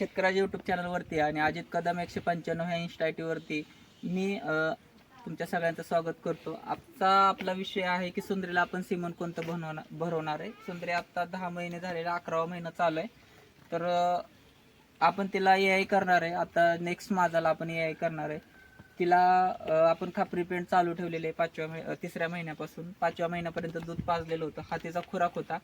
शेतकऱ्याच्या यूट्यूब चॅनलवरती आणि अजित कदम एकशे पंच्याण्णव ह्या इन्स्टा वरती मी तुमच्या सगळ्यांचं स्वागत करतो. आजचा आपला विषय आहे की सुंदरीला आपण सिमन कोणतं बनवणार भरवणार आहे. सुंदरी आता दहा महिने झालेला अकरावा महिना चालू आहे. तर आपण तिला ए आय करणार आहे. आता नेक्स्ट माझाला आपण ए आय करणार आहे. तिला आपण खापरी पेंट चालू ठेवलेले आहे पाचव्या तिसऱ्या महिन्यापासून. पाचव्या महिन्यापर्यंत दूध पाजलेलं होतं. हा तिचा खुराक होता.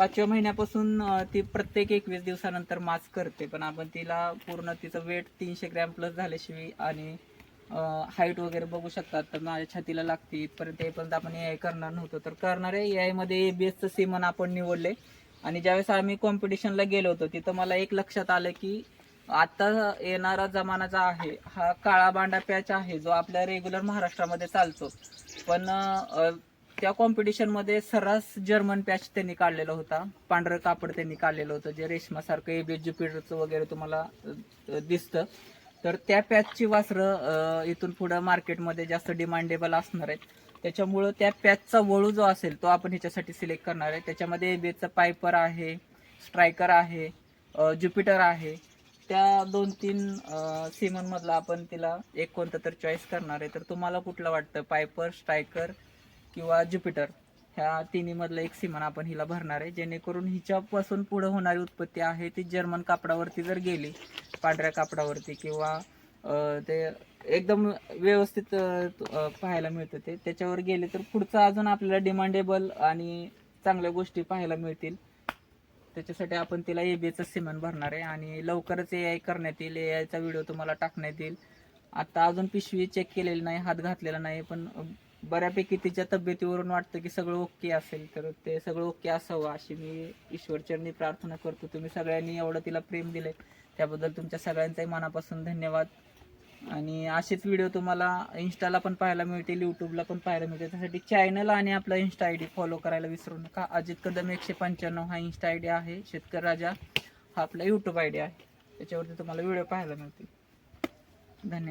पाचव्या महिन्यापासून ती प्रत्येक एकवीस दिवसानंतर मास करते. पण आपण तिला पूर्ण तिचं वेट तीनशे ग्रॅम प्लस झाल्याशिवाय आणि हाईट वगैरे बघू शकतात. तर माझ्या छातीला लागते. इथपर्यंत येईपर्यंत आपण ए आय करणार नव्हतो. तर करणार आहे ए आयमध्ये ए बी एसचं सिमन आपण निवडले. आणि ज्यावेळेस आम्ही कॉम्पिटिशनला गेलो होतो तिथं मला एक लक्षात आलं की आता येणारा जमानाचा आहे हा काळा बांडा पॅच आहे जो आपल्या रेग्युलर महाराष्ट्रामध्ये चालतो. पण त्या कॉम्पिटिशनमध्ये सर्रास जर्मन पॅच त्यांनी काढलेला होता. पांढरं कापड त्यांनी काढलेलं होतं जे रेशमासारखं एबी ज्युपिटरचं वगैरे तुम्हाला दिसतं. तर त्या पॅचची वासरं इथून पुढं मार्केटमध्ये जास्त डिमांडेबल असणार आहेत. त्याच्यामुळं त्या पॅचचा वळू जो असेल तो आपण ह्याच्यासाठी सिलेक्ट करणार आहे. त्याच्यामध्ये एबीएचं पायपर आहे स्ट्रायकर आहे ज्युपिटर आहे. त्या दोन तीन सिमनमधला आपण तिला एक कोणतं तर चॉईस करणार आहे. तर तुम्हाला कुठलं वाटतं? पायपर स्ट्रायकर किंवा ज्युपिटर ह्या तिन्हीमधलं एक सीमन आपण हिला भरणार आहे. जेणेकरून हिच्यापासून पुढे होणारी उत्पत्ती आहे ती जर्मन कापडावरती जर गेली पांढऱ्या कापडावरती किंवा ते एकदम व्यवस्थित पाहायला मिळतं ते. त्याच्यावर गेले तर पुढचं अजून आपल्याला डिमांडेबल आणि चांगल्या गोष्टी पाहायला मिळतील. त्याच्यासाठी आपण तिला ए बीचं सिमन भरणार आहे आणि लवकरच ए आय करण्यात येईल. ए आयचा व्हिडिओ तुम्हाला टाकण्यात येईल. आता अजून पिशवी चेक केलेली नाही हात घातलेला नाही पण बऱ्यापैकी तिच्या तब्येतीवरून वाटतं की सगळं ओके असेल तर ते सगळं ओके असावं अशी मी ईश्वरचरणी प्रार्थना करतो. तुम्ही सगळ्यांनी एवढं तिला प्रेम दिले त्याबद्दल तुमच्या सगळ्यांचाही मनापासून धन्यवाद. आणि असेच व्हिडिओ तुम्हाला इन्स्टाला पण पाहायला मिळतील यूट्यूबला पण पाहायला मिळतील. त्यासाठी चॅनल आणि आपला इन्स्टा आय डी फॉलो करायला विसरू नका. अजित कदम एकशे पंच्याण्णव हा इन्स्टा आय डी आहे शेतकरी राजा हा आपला यूट्यूब आय डी आहे. त्याच्यावरती तुम्हाला व्हिडिओ पाहायला मिळतील. धन्यवाद.